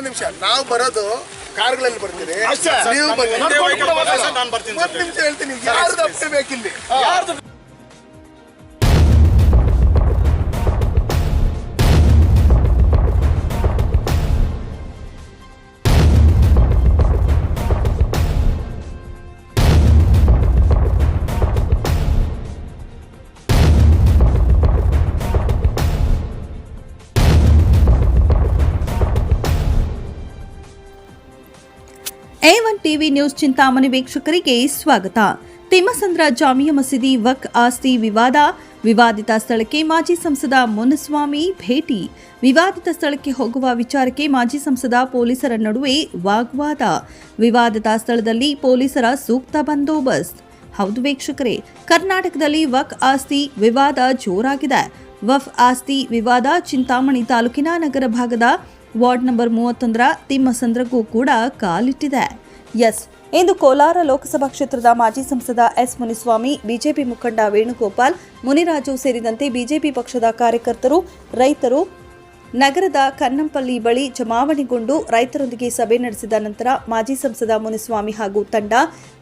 ನಿಮಿಷ ನಾವು ಬರೋದು ಕಾರ್ಗಳಲ್ಲಿ ಬರ್ತೀರಿ. ನೀವು ಬರ್ತೀನಿ ಸರ್. ಒಂದು ನಿಮಿಷ ಹೇಳ್ತೀನಿ ಯಾರ್ದು ಬೇಕಿಲ್ಲ ಬೇಕಿಲ್ಲಿ A one TV news Chintamani ವೀಕ್ಷಕರಿಗೆ ಸ್ವಾಗತ. ತಿಮ್ಮಸಂದ್ರ ಜಾಮಿಯ ಮಸೀದಿ ವಕ್ ಆಸ್ತಿ ವಿವಾದ. ವಿವಾದಿತ ಸ್ಥಳಕ್ಕೆ ಮಾಜಿ ಸಂಸದ ಮುನಸ್ವಾಮಿ ಭೇಟಿ. ವಿವಾದಿತ ಸ್ಥಳಕ್ಕೆ ಹೋಗುವ ವಿಚಾರಕ್ಕೆ ಮಾಜಿ ಸಂಸದ ಪೊಲೀಸರ ನಡುವೆ ವಾಗ್ವಾದ. ವಿವಾದಿತ ಸ್ಥಳದಲ್ಲಿ ಪೊಲೀಸರ ಸೂಕ್ತ ಬಂದೋಬಸ್ತ್. ಹೌದು ವೀಕ್ಷಕರೇ, ಕರ್ನಾಟಕದಲ್ಲಿ ವಕ್ ಆಸ್ತಿ ವಿವಾದ ಜೋರಾಗಿದೆ. ವಫ್ ಆಸ್ತಿ ವಿವಾದ ಚಿಂತಾಮಣಿ ತಾಲೂಕಿನ ನಗರ ಭಾಗದ ವಾರ್ಡ್ ನಂಬರ್ ಮೂವತ್ತೊಂದರ ತಿಮ್ಮಸಂದ್ರಗೂ ಕೂಡ ಕಾಲಿಟ್ಟಿದೆ. ಎಸ್. ಇಂದು ಕೋಲಾರ ಲೋಕಸಭಾ ಕ್ಷೇತ್ರದ ಮಾಜಿ ಸಂಸದ ಎಸ್ ಮುನಿಸ್ವಾಮಿ, ಬಿಜೆಪಿ ಮುಖಂಡ ವೇಣುಗೋಪಾಲ್, ಮುನಿರಾಜು ಸೇರಿದಂತೆ ಬಿಜೆಪಿ ಪಕ್ಷದ ಕಾರ್ಯಕರ್ತರು, ರೈತರು, ನಗರದ ಕನ್ನಂಪಲ್ಲಿ ಬಳಿ ಜಮಾವಣೆಗೊಂಡು ರೈತರೊಂದಿಗೆ ಸಭೆ ನಡೆಸಿದ ನಂತರ ಮಾಜಿ ಸಂಸದ ಮುನಿಸ್ವಾಮಿ ಹಾಗೂ ತಂಡ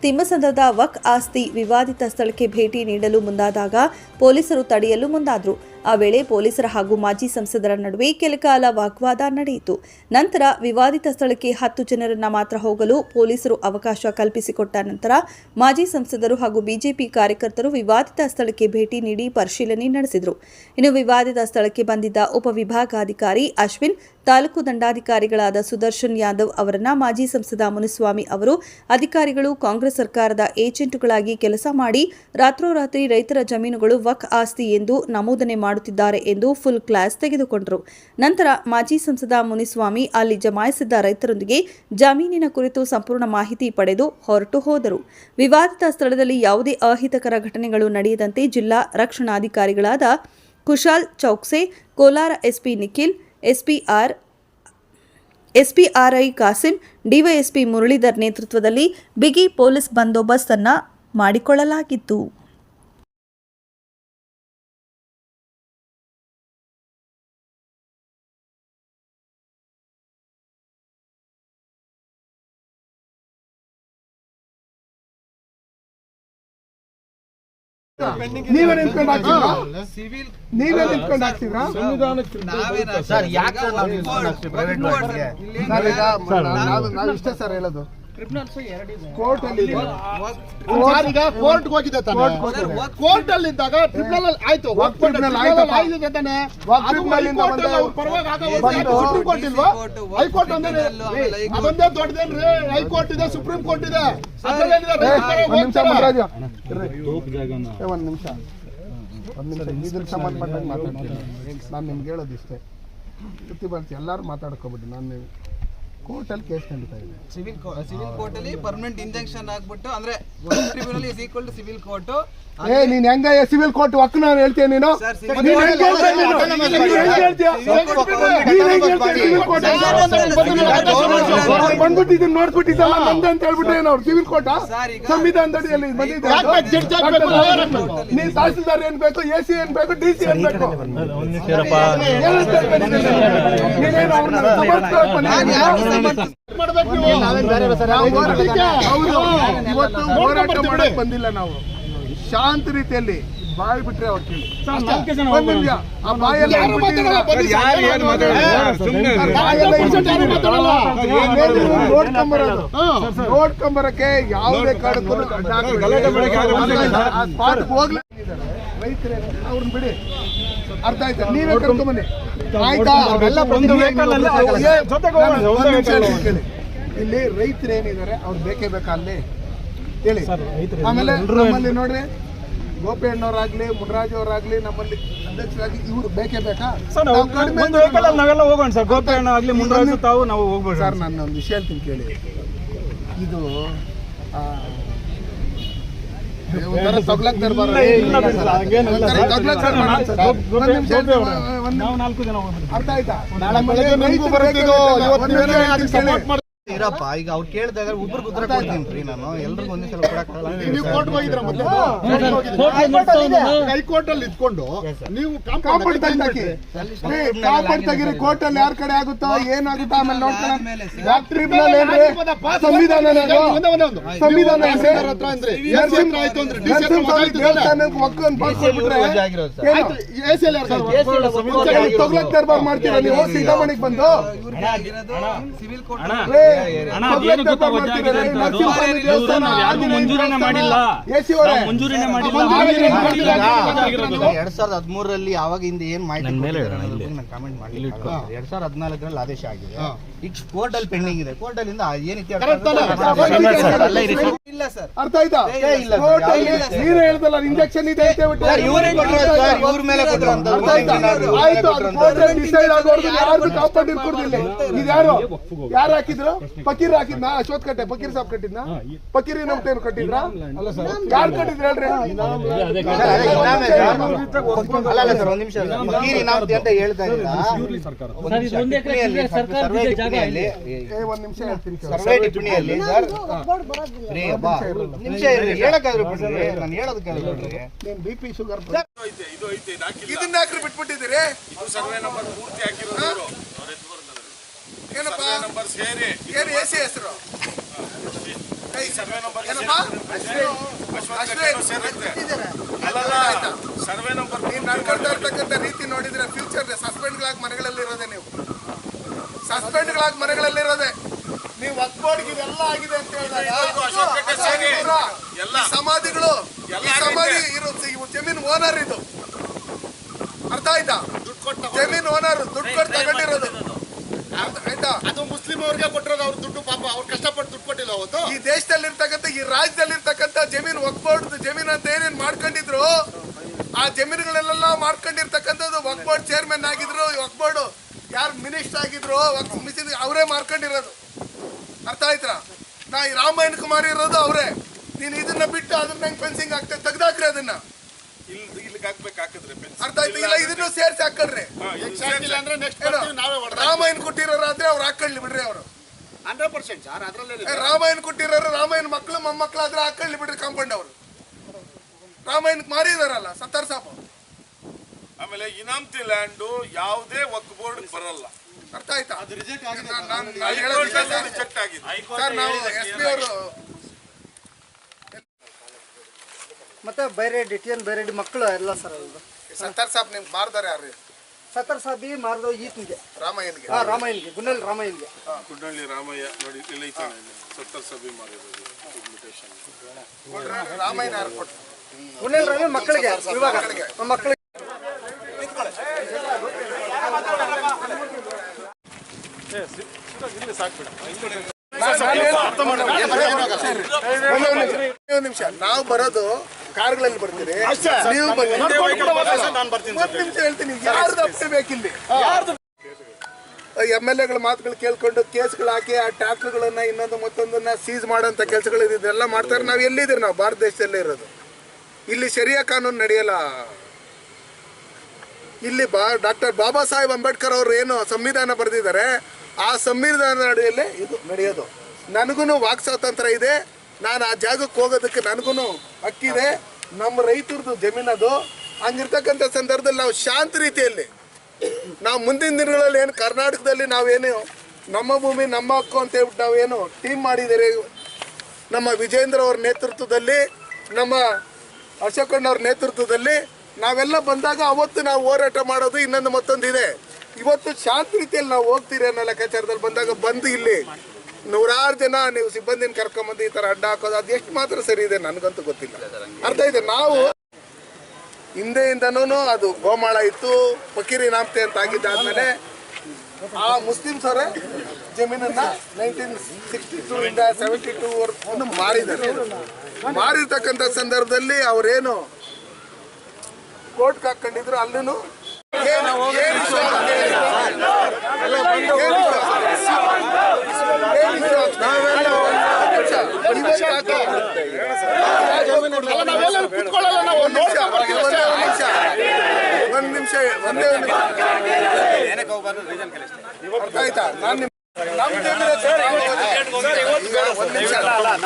ತಿಮ್ಮಸಂದ್ರದ ವಕ್ ಆಸ್ತಿ ವಿವಾದಿತ ಸ್ಥಳಕ್ಕೆ ಭೇಟಿ ನೀಡಲು ಮುಂದಾದಾಗ ಪೊಲೀಸರು ತಡೆಯಲು ಮುಂದಾದರು. ಆ ವೇಳೆ ಪೊಲೀಸರ ಹಾಗೂ ಮಾಜಿ ಸಂಸದರ ನಡುವೆ ಕೆಲಕಾಲ ವಾಗ್ವಾದ ನಡೆಯಿತು. ನಂತರ ವಿವಾದಿತ ಸ್ಥಳಕ್ಕೆ ಹತ್ತು ಜನರನ್ನ ಮಾತ್ರ ಹೋಗಲು ಪೊಲೀಸರು ಅವಕಾಶ ಕಲ್ಪಿಸಿಕೊಟ್ಟ ನಂತರ ಮಾಜಿ ಸಂಸದರು ಹಾಗೂ ಬಿಜೆಪಿ ಕಾರ್ಯಕರ್ತರು ವಿವಾದಿತ ಸ್ಥಳಕ್ಕೆ ಭೇಟಿ ನೀಡಿ ಪರಿಶೀಲನೆ ನಡೆಸಿದರು. ಇನ್ನು ವಿವಾದಿತ ಸ್ಥಳಕ್ಕೆ ಬಂದಿದ್ದ ಉಪವಿಭಾಗಾಧಿಕಾರಿ ಅಶ್ವಿನ್ ತಾಲೂಕು ದಂಡಾಧಿಕಾರಿಗಳಾದ ಸುದರ್ಶನ್ ಯಾದವ್ ಅವರನ್ನ ಮಾಜಿ ಸಂಸದ ಮುನಿಸ್ವಾಮಿ ಅವರು ಅಧಿಕಾರಿಗಳು, ಕಾಂಗ್ರೆಸ್ ಸರ್ಕಾರದ ಏಜೆಂಟುಗಳಾಗಿ ಕೆಲಸ ಮಾಡಿ ರಾತ್ರೋರಾತ್ರಿ ರೈತರ ಜಮೀನುಗಳು ವಕ್ ಆಸ್ತಿ ಎಂದು ನಮೂದನೆ ಮಾಡುತ್ತಿದ್ದಾರೆ ಎಂದು ಫುಲ್ ಕ್ಲಾಸ್ ತೆಗೆದುಕೊಂಡರು. ನಂತರ ಮಾಜಿ ಸಂಸದ ಮುನಿಸ್ವಾಮಿ ಅಲ್ಲಿ ಜಮಾಯಿಸಿದ್ದ ರೈತರೊಂದಿಗೆ ಜಮೀನಿನ ಕುರಿತು ಸಂಪೂರ್ಣ ಮಾಹಿತಿ ಪಡೆದು ಹೊರಟು ಹೋದರು. ವಿವಾದಿತ ಸ್ಥಳದಲ್ಲಿ ಯಾವುದೇ ಅಹಿತಕರ ಘಟನೆಗಳು ನಡೆಯದಂತೆ ಜಿಲ್ಲಾ ರಕ್ಷಣಾಧಿಕಾರಿಗಳಾದ Kushal Chowkse, Kolar SP Nikhil SPR SPRI Kasim DYSP Muralidhar ನೇತೃತ್ವದಲ್ಲಿ ಬಿಗಿ ಪೊಲೀಸ್ ಬಂದೋಬಸ್ತ್ ಅನ್ನು ಮಾಡಿಕೊಳ್ಳಲಾಗಿತ್ತು. ನೀವೇ ನಿಂತ್ಕೊಂಡು ಸಿವಿಲ್. ನೀವೇ ನಿಂತ್ಕೊಂಡು ಹಾಕ್ಸಿದ್ರಾ ಸರ್ ಯಾಕೆ ನಾವು ನಿಲ್ಸ್ಕೊಂಡು ಹಾಕ್ಸ್ತೀವಿ private ಸರ್ ನಾವು ನಾವು ಇಷ್ಟೇ ಸರ್ ಹೇಳೋದು. ಕೋರ್ಟ್ ಅಲ್ಲಿ ಈಗ ಕೋರ್ಟ್ ಹೋಗಿದೆ ತಾನೆ. ಕೋರ್ಟ್ ಅಲ್ಲಿ ಇದ್ದಾಗ ಟ್ರಿಬ್ಯುನಲ್ ಅಲ್ಲಿ ಆಯ್ತು ಟ್ರಿಬ್ಯುನಲ್ ತಾನೆ. ಸುಪ್ರೀಂ ಕೋರ್ಟ್ ಇಲ್ವಾ? ಹೈಕೋರ್ಟ್ ಅಂದ್ರೆ ಅದೊಂದೇ ದೊಡ್ಡದೇನ್ರಿ? ಹೈಕೋರ್ಟ್ ಇದೆ ಸುಪ್ರೀಂ ಕೋರ್ಟ್ ಇದೆ. ಒಂದ್ ನಿಮಿಷ ಒಂದ್ ನಿಮಿಷ. ಒಂದ್ ನಿಮಿಷ. ಇದ್ರ ಸಂಬಂಧಪಟ್ಟಂಗೆ ಮಾತಾಡ್ತೀನಿ. ನಾನು ನಿಮ್ಗೆ ಹೇಳೋದು ಇಷ್ಟೇ ಸುತ್ತಿ ಬರ್ತಿ ಎಲ್ಲರೂ ಮಾತಾಡ್ಕೊಬಿಟ್ಟು ನಾನು ಕೋರ್ಟಲ್ಲಿ ಕೇಸ್ ಖಂಡಿತ ಇದೆ ಸಿವಿಲ್ ಸಿವಿಲ್ ಕೋರ್ಟ್ ಅಲ್ಲಿ ಪರ್ಮನೆಂಟ್ ಇಂಜೆಕ್ಷನ್ ಆಗ್ಬಿಟ್ಟು ಅಂದ್ರೆ tribunal is equal to civil court ಏ ನೀನ್ ಹೆಂಗ ಸಿವಿಲ್ ಕೋರ್ಟ್ ಒಕ್ಕ ನಾನು ಹೇಳ್ತೀನಿ ನೀನು ನೀನ್ ಹೆಂಗ್ ಹೇಳ್ತೀಯ ನೀನು? ನೀನ್ ಹೆಂಗ್ ಹೇಳ್ತೀಯ? ನೀನ್ court ಅಂತ? ಬಂದ್ಬಿಟ್ಟು ಇದನ್ನ ನೋಡ್ಬಿಟ್ಟಿದ್ದಲ್ಲ ನಂದೆ ಅಂತ ಹೇಳ್ಬಿಟ್ಟು ಏನು ಅವ್ರು ಸಿವಿಲ್ ಕೋರ್ಟ್ ಸಂವಿಧಾನದಡಿಯಲ್ಲಿ ಬಂದಿದೆ ಯಾಕ್ ಬೇಕು? ಜಡ್ಜ್ ಆಗ್ಬೇಕು, lawyer ಆಗ್ಬೇಕು. ನೀ ತಹಸೀಲ್ದಾರ್ ಏನ್ ಬೇಕು ಎ ಸಿ ಏನ್ ಬೇಕು ಡಿ ಸಿ ಏನ್ ಬೇಕು ನೀನು? ನೀನೇನು ಅವ್ರನ್ನ ಸಮರ್ಥಿಸ್ಕೊಳಕ್ ಇವತ್ತು ಹೋರಾಟ ಮಾಡಕ್ ಬಂದಿಲ್ಲ ನಾವು. ಶಾಂತ ರೀತಿಯಲ್ಲಿ ಬಾಯಿ ಬಿಟ್ರೆ ಅವ್ರು ಕೇಳಿ. ಆ ಬಾಯಲ್ಲಿ ನೋಡ್ಕೊಂಬರೋದು ನೋಡ್ಕೊಂಬರಕ್ಕೆ ಯಾವುದೇ ಕಾರಣಕ್ಕೂ ಹೋಗ್ಲೇ. ರೈತರೇ ಅವ್ರನ್ನ ಬಿಡಿ. ಅರ್ಥ ಆಯ್ತಾ? ನೀವೇ ಕರ್ಕೊಂಬನ್ನಿ. ಆಯ್ತಾ? ಅವೆಲ್ಲ ಕೇಳಿ. ಇಲ್ಲಿ ರೈತರು ಏನಿದ್ದಾರೆ ಅವ್ರು ಬೇಕೇ ಬೇಕಾ ಅಲ್ಲಿ? ಹೇಳಿ. ಆಮೇಲೆ ನಮ್ಮಲ್ಲಿ ನೋಡ್ರಿ ಗೋಪಿ ಅಣ್ಣವರಾಗ್ಲಿ ಮುನರಾಜ್ ಅವರಾಗ್ಲಿ ನಮ್ಮಲ್ಲಿ ಅಧ್ಯಕ್ಷರಾಗಿ ಇವ್ರು ಬೇಕೇ ಬೇಕಾ? ನಾವೆಲ್ಲ ಹೋಗೋಣ ಸರ್. ಗೋಪಿ ಅಣ್ಣ ಆಗ್ಲಿ ಮುಂಡ್ರಾಜು ತಾವು ನಾವು ಹೋಗ್ಬೋದು ಸರ್ ನಾನು ಒಂದು ವಿಷಯ ಹೇಳ್ತೀನಿ ಕೇಳಿ. ಇದು ನಾಲ್ಕು ಜನ ಅರ್ಥ ಆಯ್ತಾ? ಇರಪ್ಪ ಈಗ ಅವ್ರು ಕೇಳಿದಾಗ ಒಬ್ರಿಗೆ ಉತ್ತರ ಕೊಡ್ತೀನಿ ರೀ ನಾನು ಎಲ್ರಿಗೂ ಒಂದೇ ಸಲ ಕೊಡಕ್ಕಾಗಲ್ಲ ನೀವು ಕೋರ್ಟ್ ಹೋಗಿದ್ರ ಮತ್ತೆ ಹೈಕೋರ್ಟ್ ಅಲ್ಲಿ ಇದ್ಕೊಂಡು ನೀವು ಕಾಂಪೌಂಡ್ ತೆಗ್ದಾಕಿ ಕಾಂಪೌಂಡ್ ತೆಗಿರಿ ಕೋರ್ಟ್ ಅಲ್ಲಿ ಯಾರ ಕಡೆ ಆಗುತ್ತೋ ಏನಾಗುತ್ತೋ ಆಮೇಲೆ ಟ್ರಿಬ್ಯುನಲ್ ಏನ್ರಿ ಸಂವಿಧಾನ ಸಂವಿಧಾನ ಮಾಡ್ತೀರಾ ನೀವು ಸಿದ್ದಮಣಿಗೆ ಬಂದು ಸಿವಿಲ್ ಕೋರ್ಟ್ ಮಾಡಿಲ್ಲ? ಮಾಡಿಲ್ಲ. ಎರಡ್ ಸಾವಿರದ ಹದಿಮೂರರಲ್ಲಿ ಯಾವಾಗ ಹಿಂದೆ ಏನ್ ಮಾಹಿತಿ ಕಾಮೆಂಟ್ ಮಾಡಿ ಎರಡ್ ಸಾವಿರದ ಹದಿನಾಲ್ಕರಲ್ಲಿ ಆದೇಶ ಆಗಿದೆ. ಈಗ ಕೋರ್ಟ್ ಅಲ್ಲಿ ಪೆಂಡಿಂಗ್ ಇದೆ. ಕೋರ್ಟ್ ಅಲ್ಲಿಂದ ಏನಿತ್ತು? ಇಲ್ಲ ಸರ್. ಅರ್ಥ ಆಯ್ತಾ? ಸರ್, ಅಲ್ಲಿ ಸರ್. ನೀನು ಹೇಳ್ದಲ್ಲ ಇಂಜೆಕ್ಷನ್ ಇದೆ ಅಂತ. ಸರ್, ಸರ್, ಆಯ್ತಾ? ಡಿಸೈಡ್ ಆಗೋರ್ಗು ಯಾರು ಕಾಂಪೌಂಡ್ ಇರ್ಕೊಡ್ದಿಲ್ಲ. ಇದ್ಯಾರು ಯಾರು? ಹಾಕಿದ್ರು? ಫಕೀರ್ ಹಾಕಿದ್ನ? ಅಶ್ವತ್ ಕಟ್ಟೆ ಫಕೀರ್ ಸಾಬ್ ಕಟ್ಟಿದ್ನ? ಫಕೀರ್ ನಮ್ಟೇನು ಕಟ್ಟಿದ್ರ? ಯಾರು ಕಟ್ಟಿದ್ರು ಹೇಳ್ರಿ. ಅದೇ ಅಲ್ಲ ಅಲ್ಲ ಸರ್ ಒಂದ್ ನಿಮಿಷ. ಫಕೀರ್ ಇನಾಮ್ ಅಂತ ಹೇಳ್ತಾ ಸರ್ವೆ ಟಿಪ್ಪಣಿಯಲ್ಲಿ ಏ ಒಂದ್ ನಿಮಿಷ ಹೇಳ್ತೀನಿ ಕೇಳು. ಸರ್ವೆ ಟಿಪ್ಪಣಿಯಲ್ಲಿ ಸರ್. ನಿಮಿಷ ಇರ್ರಿ ಹೇಳಕ್ಕಾದ್ರೂ ಬಿಡ್ರಿ ನಾನು ಹೇಳೋದು. ಕೇಳ್ಬಿಡ್ರಿ ನೀನ್ ಬಿ ಪಿ ಶುಗರ್ ಇದನ್ನ ಹಾಕ್ರಿ ಬಿಟ್ಬಿಟ್ಟಿದ್ದೀರಿ? ಏನಪ್ಪ? ಏನು ಎ ಸಿ ಹೆಸರು? ಏನಪ್ಪ? ಅಷ್ಟೇ ಸರ್ವೆ ನಂಬರ್ ನೀವು ನಡ್ಕೊಳ್ತಾ ಇರ್ತಕ್ಕಂಥ ರೀತಿ ನೋಡಿದ್ರೆ ಫ್ಯೂಚರ್ ಸಸ್ಪೆಂಡ್ಗಳಾಗಿ ಮನೆಗಳಲ್ಲಿ ಇರೋದೇ ನೀವು. ಸಸ್ಪೆಂಡ್ಗಳಾಗಿ ಮನೆಗಳಲ್ಲಿ ಇರೋದೇ. ನೀವು ಒಕ್ಬೋರ್ಡ್ಗೆ ಇದೆಲ್ಲ ಆಗಿದೆ ಅಂತ ಹೇಳಿದಾಗ ಸಮಾಧಿಗಳು ಸಮಾಧಿ ಇರೋ ಇವು ಜಮೀನು ಓನರ್ ಇದು. ಅರ್ಥ ಆಯ್ತಾ? ಜಮೀನ್ ಓನರ್ ದುಡ್ಡು ಕೊಟ್ಟು ತಗೊಂಡಿರೋದು. ಆಯ್ತಾ? ಅದು ಮುಸ್ಲಿಂ ಅವ್ರಿಗೆ ಕೊಟ್ಟಿರೋದು ಅವ್ರ ದುಡ್ಡು ಪಾಪ ಅವ್ರು ಕಷ್ಟಪಟ್ಟು ದುಡ್ಡು ಕೊಟ್ಟಿಲ್ಲ ಅವತ್ತು. ಈ ದೇಶದಲ್ಲಿ ಇರ್ತಕ್ಕಂಥ ಈ ರಾಜ್ಯದಲ್ಲಿ ಇರ್ತಕ್ಕಂಥ ಜಮೀನ್ ಒಕ್ಬೋರ್ಡ್ ಜಮೀನ್ ಅಂತ ಏನೇನ್ ಮಾಡ್ಕೊಂಡಿದ್ರು ಆ ಜಮೀನುಗಳನ್ನೆಲ್ಲ ಮಾಡ್ಕೊಂಡಿರ್ತಕ್ಕಂಥದ್ದು ಒಕ್ಬಾರ್ಡ್ ಚೇರ್ಮನ್ ಆಗಿದ್ರು ಒಕ್ಬೋರ್ಡ್ ಯಾರು ಮಿನಿಸ್ಟರ್ ಆಗಿದ್ರು ಅವರೇ ಮಾಡ್ಕೊಂಡಿರೋದು ಅರ್ಥ ಆಯ್ತಾ? ನಾ ಈ ರಾಮಾಯಣ ಕುಮಾರ್ ಇರೋದು ಅವರೇ. ಅರ್ಥ ಆಯ್ತಾ? ಇಲ್ಲ ಇದನ್ನು ಸೇರ್ಸಿ ಹಾಕೊಳ್ರಿ ಅಂದ್ರೆ ನೆಕ್ಸ್ಟ್? ನಾವೇ ರಾಮಾಯಣ ಕೊಟ್ಟಿರೋರಾದ್ರೆ ಅವ್ರು ಹಾಕೊಳ್ಳಿ ಬಿಡ್ರಿ ಅವರು. ಹಂಡ್ರೆಡ್ ಪರ್ಸೆಂಟ್ ಸರ್ ಅದ್ರಲ್ಲೇ ರಾಮಾಯಣ ಕೊಟ್ಟಿರೋರು ರಾಮಾಯಣ ಮಕ್ಕಳು ಮೊಮ್ಮಕ್ಕಳಾದ್ರೆ ಹಾಕೊಳ್ಳಿ ಬಿಡ್ರಿ ಕಾಂಪೌಂಡ್ ಅವರು. ರಾಮಾಯಣಕ್ಕೆ ಮಾರಿದಾರಲ್ಲ ಸತ್ತಾರ್ ಸಾಪ ಆಮೇಲೆ ಇನಾಮ್ತಿ ಲ್ಯಾಂಡು ಯಾವುದೇ ವಕ್ ಬೋರ್ಡ್ ಬರಲ್ಲ. ಅರ್ಥ ಆಯ್ತಾ? ಅದು ರಿಜೆಕ್ಟ್ ಆಗಿದೆ ಸರ್. ನಾವು ಎಸ್ ಪಿ ಅವರು ಮತ್ತೆ ಬೈರೆಡ್ಡಿ ಟಿ ಎನ್ ಬೈರೆಡ್ಡಿ ಮಕ್ಕಳು ಎಲ್ಲ ಸರ್ ಇದು ಸತ್ತಾರ್ ಸಾಬ್ ನಿಮ್ಗೆ ಮಾರ್ದಾರೆ ಯಾರು ಸತ್ತರ್ ಸಾಬಿ ಮಾರ್ದ ಈತನಿಗೆ. ರಾಮಯ್ಯನಿಗೆ. ಹಾ ರಾಮಯ್ಯನಿಗೆ ಗುನ್ನಲ್ ರಾಮಯ್ಯನಿಗೆ. ಕುಡ್ನಳ್ಳಿ ರಾಮಯ್ಯ ನೋಡಿ ಇಲ್ಲಿ ಸತ್ತರ್ ಮಾಡಿರೋದು ಇನ್ವಿಟೇಷನ್ ರಾಮಾಯಣ ಯಾರು ಕೊಟ್ಟು ಗುಣ್ಣಲ್ಲಿ ರಾಮ ಮಕ್ಕಳಿಗೆ ಇವಾಗ. ಮಕ್ಕಳಿಗೆ. ಒಂದು ನಿಮಿಷ. ನಾವು ಬರೋದು ಕಾರ್ಗಳಲ್ಲಿ ಬರ್ತೀರಿ. ನೀವು ಬನ್ನಿ ನಾನು ಬರ್ತೀನಿ ಒಂದ್ ನಿಮಿಷ ಹೇಳ್ತೀನಿ ಯಾರ್ದು ಅಪ್ಪ ಬೇಕಿಲ್ಲಿ? ಎಂ ಎಲ್ ಎಗಳ ಮಾತುಗಳು ಕೇಳ್ಕೊಂಡು ಕೇಸ್ಗಳು ಹಾಕಿ ಆ ಟ್ರ್ಯಾಕ್ಟರ್ಗಳನ್ನ ಇನ್ನೊಂದು ಮತ್ತೊಂದನ್ನ ಸೀಸ್ ಮಾಡೋಂಥ ಕೆಲಸಗಳು ಇದೆಲ್ಲ ಮಾಡ್ತಾರೆ. ನಾವು ಎಲ್ಲಿದ್ದೀರಿ ನಾವು? ಭಾರತ ದೇಶದಲ್ಲೇ ಇರೋದು. ಇಲ್ಲಿ ಶರಿಯಾ ಕಾನೂನು ನಡೆಯಲ್ಲ. ಇಲ್ಲಿ ಬಾ ಡಾಕ್ಟರ್ ಬಾಬಾ ಸಾಹೇಬ್ ಅಂಬೇಡ್ಕರ್ ಅವರು ಏನು ಸಂವಿಧಾನ ಬರೆದಿದ್ದಾರೆ ಆ ಸಂವಿಧಾನ ಅಡಿಯಲ್ಲಿ ಇದು ನಡೆಯೋದು. ನನಗೂ ವಾಕ್ ಸ್ವಾತಂತ್ರ್ಯ ಇದೆ. ನಾನು ಆ ಜಾಗಕ್ಕೆ ಹೋಗೋದಕ್ಕೆ ನನಗೂ ಹಕ್ಕಿದೆ. ನಮ್ಮ ರೈತರದ್ದು ಜಮೀನದು ಹಂಗಿರ್ತಕ್ಕಂಥ ಸಂದರ್ಭದಲ್ಲಿ ನಾವು ಶಾಂತ ರೀತಿಯಲ್ಲಿ ನಾವು ಮುಂದಿನ ದಿನಗಳಲ್ಲಿ ಏನು ಕರ್ನಾಟಕದಲ್ಲಿ ನಾವೇನು ನಮ್ಮ ಭೂಮಿ ನಮ್ಮ ಹಕ್ಕು ಅಂತ ಹೇಳ್ಬಿಟ್ಟು ನಾವೇನು ಟೀಮ್ ಮಾಡಿದ್ದೀರಿ ನಮ್ಮ ವಿಜೇಂದ್ರ ಅವ್ರ ನೇತೃತ್ವದಲ್ಲಿ, ನಮ್ಮ ಅಶೋಕಣ್ಣವ್ರ ನೇತೃತ್ವದಲ್ಲಿ ನಾವೆಲ್ಲ ಬಂದಾಗ ಅವತ್ತು ನಾವು ಹೋರಾಟ ಮಾಡೋದು ಇನ್ನೊಂದು ಮತ್ತೊಂದು ಇದೆ ಇವತ್ತು ಶಾಂತ ರೀತಿಯಲ್ಲಿ ನಾವು ಹೋಗ್ತೀರಿ ಅನ್ನೋ ಲೆಕ್ಕಾಚಾರದಲ್ಲಿ ಬಂದಾಗ ಬಂದು ಇಲ್ಲಿ ನೂರಾರು ಜನ ನೀವು ಸಿಬ್ಬಂದಿನ ಕರ್ಕೊಂಬಂದು ಈ ತರ ಅಡ್ಡ ಹಾಕೋದು, ಅದು ಎಷ್ಟು ಮಾತ್ರ ಸರಿ ಇದೆ ನನಗಂತೂ ಗೊತ್ತಿಲ್ಲ. ಅರ್ಥ ಇದೆ ನಾವು ಹಿಂದೆಯಿಂದನೂ ಅದು ಗೋಮಾಳ ಇತ್ತು, ಫಕೀರಿ ನಾಮ್ತೆ ಅಂತ ಆಗಿದ್ದಾದ್ಮೇಲೆ ಆ ಮುಸ್ಲಿಮ್ಸ್ ಅವರೇ ಜಮೀನನ್ನ ನೈನ್ಟೀನ್ ಸಿಕ್ಸ್ಟಿ ಟೂ ಇಂದ ಸೆವೆಂಟಿ ಟೂ ವರ್ಗೂ ಮಾರಿದ್ದಾರೆ. ಮಾರಿರ್ತಕ್ಕಂಥ ಸಂದರ್ಭದಲ್ಲಿ ಅವರೇನು ಕೋರ್ಟ್ಗೆ ಹಾಕೊಂಡಿದ್ರು ಅಲ್ಲೂ ಏನು ಒಂದ್ ನಿಮಿಷ, ಒಂದೇ ಅರ್ಥ ಆಯ್ತಾ ನಾನು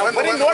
ಒಂದ್ ನಿಮಿಷ.